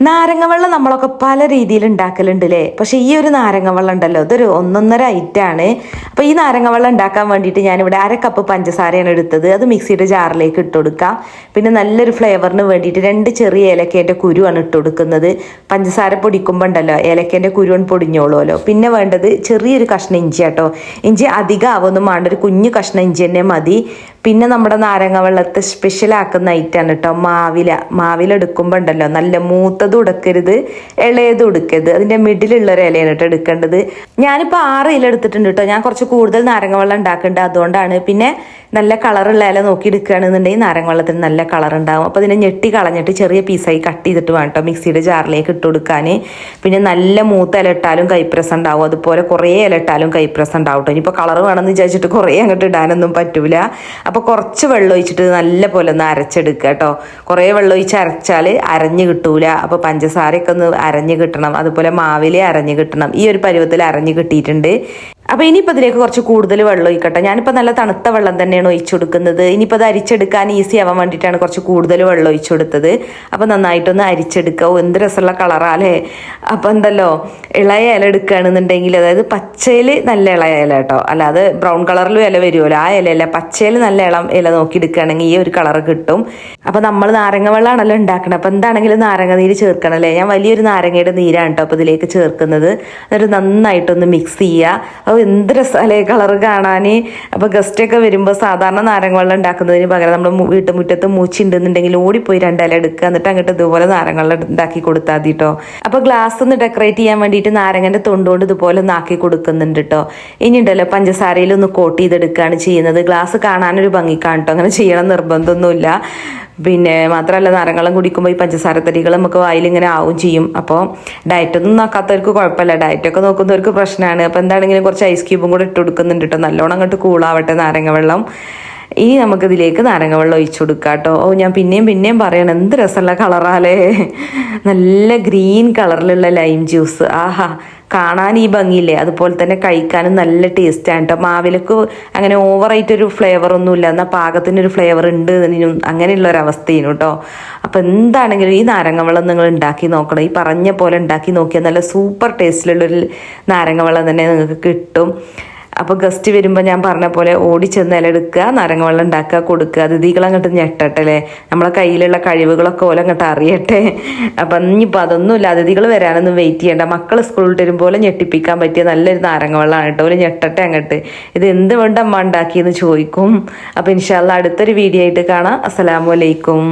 നാരങ്ങ വെള്ളം നമ്മളൊക്കെ പല രീതിയിൽ ഉണ്ടാക്കലുണ്ട് അല്ലേ പക്ഷെ ഈ ഒരു നാരങ്ങ വെള്ളം ഉണ്ടല്ലോ ഇതൊരു ഒന്നൊന്നര ഐറ്റാണ് അപ്പോൾ ഈ നാരങ്ങ വെള്ളം ഉണ്ടാക്കാൻ വേണ്ടിയിട്ട് ഞാനിവിടെ അര കപ്പ് പഞ്ചസാരയാണ് എടുത്തത്. അത് മിക്സിയുടെ ജാറിലേക്ക് ഇട്ട് കൊടുക്കാം. പിന്നെ നല്ലൊരു ഫ്ലേവറിന് വേണ്ടിയിട്ട് രണ്ട് ചെറിയ ഏലക്കേന്റെ കുരുവാണ് ഇട്ട് കൊടുക്കുന്നത്. പഞ്ചസാര പൊടിക്കുമ്പോൾ ഉണ്ടല്ലോ ഏലക്കേന്റെ കുരുവൻ പൊടിഞ്ഞോളുമല്ലോ. പിന്നെ വേണ്ടത് ചെറിയൊരു കഷ്ണം ഇഞ്ചി കേട്ടോ ഇഞ്ചി അധികം ആവൊന്നും വേണ്ട ഒരു കുഞ്ഞു കഷ്ണം ഇഞ്ചി തന്നെ മതി. പിന്നെ നമ്മുടെ നാരങ്ങ വെള്ളത്തെ സ്പെഷ്യലാക്കുന്ന ഐറ്റാണ് കേട്ടോ മാവില. മാവില എടുക്കുമ്പോൾ ഉണ്ടല്ലോ നല്ല മൂത്തതും ഉടക്കരുത് ഇളയത് ഉടുക്കരുത്. അതിന്റെ മിഡിലുള്ള ഒരു ഇലയാണ് കേട്ടോ എടുക്കേണ്ടത്. ഞാനിപ്പോൾ ആറ് ഇല എടുത്തിട്ടുണ്ട് കേട്ടോ. ഞാൻ കുറച്ച് കൂടുതൽ നാരങ്ങ വെള്ളം ഉണ്ടാക്കുന്നുണ്ട് അതുകൊണ്ടാണ് പിന്നെ നല്ല കളറുള്ള ഇല നോക്കി എടുക്കുകയാണെന്നുണ്ടെങ്കിൽ നാരങ്ങ വെള്ളത്തിന് നല്ല കളർ ഉണ്ടാവും അപ്പോൾ അതിനെ ഞെട്ടി കളഞ്ഞിട്ട് ചെറിയ പീസായി കട്ട് ചെയ്തിട്ട് വേണം കേട്ടോ മിക്സിയുടെ ജാറിലേക്ക് ഇട്ട് കൊടുക്കാൻ. പിന്നെ നല്ല മൂത്ത ഇല ഇട്ടാലും കൈപ്രസ് ഉണ്ടാവും. അതുപോലെ കുറേ ഇല ഇട്ടാലും കൈപ്രസ് ഉണ്ടാവും കേട്ടോ. ഇനിയിപ്പോൾ കളർ വേണമെന്ന് വിചാരിച്ചിട്ട് കുറേ അങ്ങോട്ട് ഇടാനൊന്നും പറ്റൂല. അപ്പോൾ കുറച്ച് വെള്ളം ഒഴിച്ചിട്ട് നല്ല പോലെ ഒന്ന് അരച്ചെടുക്കുക കേട്ടോ. കുറേ വെള്ളം ഒഴിച്ച് അരച്ചാൽ അരഞ്ഞ് കിട്ടൂല. അപ്പോൾ പഞ്ചസാരയൊക്കെ ഒന്ന് അരഞ്ഞ് കിട്ടണം. അതുപോലെ മാവിലെ അരഞ്ഞ് കിട്ടണം. ഈ ഒരു പരുവത്തിൽ അരഞ്ഞ് കിട്ടിയിട്ടുണ്ട്. അപ്പോൾ ഇനിയിപ്പോൾ ഇതിലേക്ക് കുറച്ച് കൂടുതൽ വെള്ളം ഒഴിക്കട്ടെ. ഞാനിപ്പോൾ നല്ല തണുത്ത വെള്ളം തന്നെയാണ് ഒഴിച്ചു കൊടുക്കുന്നത് ഇനിയിപ്പോൾ അത് അരിച്ചെടുക്കാൻ ഈസി ആവാൻ വേണ്ടിയിട്ടാണ് കുറച്ച് കൂടുതൽ വെള്ളം ഒഴിച്ചു കൊടുത്തത് അപ്പോൾ നന്നായിട്ടൊന്ന് അരിച്ചെടുക്കുക എന്ത് രസമുള്ള കളറാലേ അപ്പോൾ എന്തല്ലോ ഇളയ ഇല എടുക്കുകയാണെന്നുണ്ടെങ്കിൽ അതായത് പച്ചയിൽ നല്ല ഇളയ ഇല കേട്ടോ. അല്ലാതെ ബ്രൗൺ കളറിലും ഇല വരുമല്ലോ. ആ ഇലയല്ല പച്ചയിൽ നല്ല ഇളം ഇല നോക്കി എടുക്കുകയാണെങ്കിൽ ഈ ഒരു കളർ കിട്ടും. അപ്പോൾ നമ്മൾ നാരങ്ങ വെള്ളമാണല്ലോ ഉണ്ടാക്കണം അപ്പോൾ എന്താണെങ്കിലും നാരങ്ങ നീര് ചേർക്കണം അല്ലേ? ഞാൻ വലിയൊരു നാരങ്ങയുടെ നീരാണ് കേട്ടോ അപ്പോൾ ഇതിലേക്ക് ചേർക്കുന്നത്. എന്നിട്ട് നന്നായിട്ടൊന്ന് മിക്സ് ചെയ്യുക. അപ്പോൾ എന്ത് രസമല്ലേ കളർ കാണാൻ അപ്പോൾ ഗസ്റ്റൊക്കെ വരുമ്പോൾ സാധാരണ നാരങ്ങ വെള്ളം ഉണ്ടാക്കുന്നതിന് പകരം നമ്മൾ വീട്ടുമുറ്റത്ത് മൂച്ചി ഉണ്ടെന്നുണ്ടെങ്കിൽ ഓടിപ്പോയി രണ്ടില എടുക്കുക. എന്നിട്ട് അങ്ങോട്ട് ഇതുപോലെ നാരങ്ങ വെള്ളം ഉണ്ടാക്കി കൊടുത്താൽ മതി കേട്ടോ അപ്പോൾ ഗ്ലാസ് ഒന്ന് ഡെക്കറേറ്റ് ചെയ്യാൻ വേണ്ടിയിട്ട് നാരങ്ങന്റെ തൊണ്ടുകൊണ്ട് ഇതുപോലെ ഒന്ന് ആക്കി കൊടുക്കുന്നുണ്ട് കേട്ടോ ഇനി ഉണ്ടല്ലോ പഞ്ചസാരയിൽ ഒന്ന് കോട്ട് ചെയ്തെടുക്കുകയാണ് ചെയ്യുന്നത്. ഗ്ലാസ് കാണാനൊരു ഭംഗിക്കാണ് കേട്ടോ അങ്ങനെ ചെയ്യണം നിർബന്ധമൊന്നുമില്ല. പിന്നെ മാത്രമല്ല നാരങ്ങളും കുടിക്കുമ്പോൾ ഈ പഞ്ചസാര തരികൾ നമുക്ക് വായിലിങ്ങനെ ആവും ചെയ്യും. അപ്പോൾ ഡയറ്റൊന്നും നോക്കാത്തവർക്ക് കുഴപ്പമില്ല. ഡയറ്റൊക്കെ നോക്കുന്നവർക്ക് പ്രശ്നമാണ്. അപ്പോൾ എന്താണെങ്കിലും കുറച്ച് ഐസ് ക്യൂബും കൂടെ ഇട്ട് കൊടുക്കുന്നുണ്ട് കേട്ടോ നല്ലോണം അങ്ങോട്ട് കൂളാവട്ടെ നാരങ്ങ വെള്ളം ഇനി നമുക്കിതിലേക്ക് നാരങ്ങ വെള്ളം ഒഴിച്ചു കൊടുക്കാം കേട്ടോ ഓ ഞാൻ പിന്നെയും പിന്നെയും പറയണം എന്ത് രസമുള്ള കളറാലേ. നല്ല ഗ്രീൻ കളറിലുള്ള ലൈം ജ്യൂസ്. ആഹാ കാണാൻ ഈ ഭംഗിയില്ലേ? അതുപോലെ തന്നെ കഴിക്കാനും നല്ല ടേസ്റ്റാണ് കേട്ടോ മാവിലക്ക് അങ്ങനെ ഓവറായിട്ട് ഒരു ഫ്ലേവർ ഒന്നുമില്ല. എന്നാൽ പാകത്തിനൊരു ഫ്ലേവർ ഉണ്ട് അങ്ങനെയുള്ള ഒരു അവസ്ഥയാണ് കേട്ടോ അപ്പോൾ എന്താണെങ്കിലും ഈ നാരങ്ങ വെള്ളം നിങ്ങൾ ഉണ്ടാക്കി നോക്കണം. ഈ പറഞ്ഞ പോലെ ഉണ്ടാക്കി നോക്കിയാൽ നല്ല സൂപ്പർ ടേസ്റ്റിലുള്ളൊരു നാരങ്ങ വെള്ളം തന്നെ നിങ്ങൾക്ക് കിട്ടും. അപ്പോൾ ഗസ്റ്റ് വരുമ്പോൾ ഞാൻ പറഞ്ഞ പോലെ ഓടി ചെന്ന് ഇല എടുക്കുക നാരങ്ങ വെള്ളം ഉണ്ടാക്കുക കൊടുക്കുക. അതിഥികൾ അങ്ങോട്ട് ഞെട്ടട്ടെ അല്ലേ നമ്മളെ കയ്യിലുള്ള കഴിവുകളൊക്കെ ഓല അങ്ങോട്ട് അറിയട്ടെ. അപ്പം ഇനിയിപ്പോൾ അതൊന്നുമില്ല. അതിഥികൾ വരാനൊന്നും വെയിറ്റ് ചെയ്യണ്ട. മക്കൾ സ്കൂളിൽ വരുമ്പോൾ ഞെട്ടിപ്പിക്കാൻ പറ്റിയ നല്ലൊരു നാരങ്ങ വെള്ളമാണ് കേട്ടോ. ഓൽ ഞെട്ടട്ടെ അങ്ങോട്ട്. ഇത് എന്ത് വേണ്ട അമ്മ ഉണ്ടാക്കിയെന്ന് ചോദിക്കും. അപ്പോൾ ഇൻഷാല്ല അടുത്തൊരു വീഡിയോ ആയിട്ട് കാണാം. അസ്സലാമു അലൈക്കും.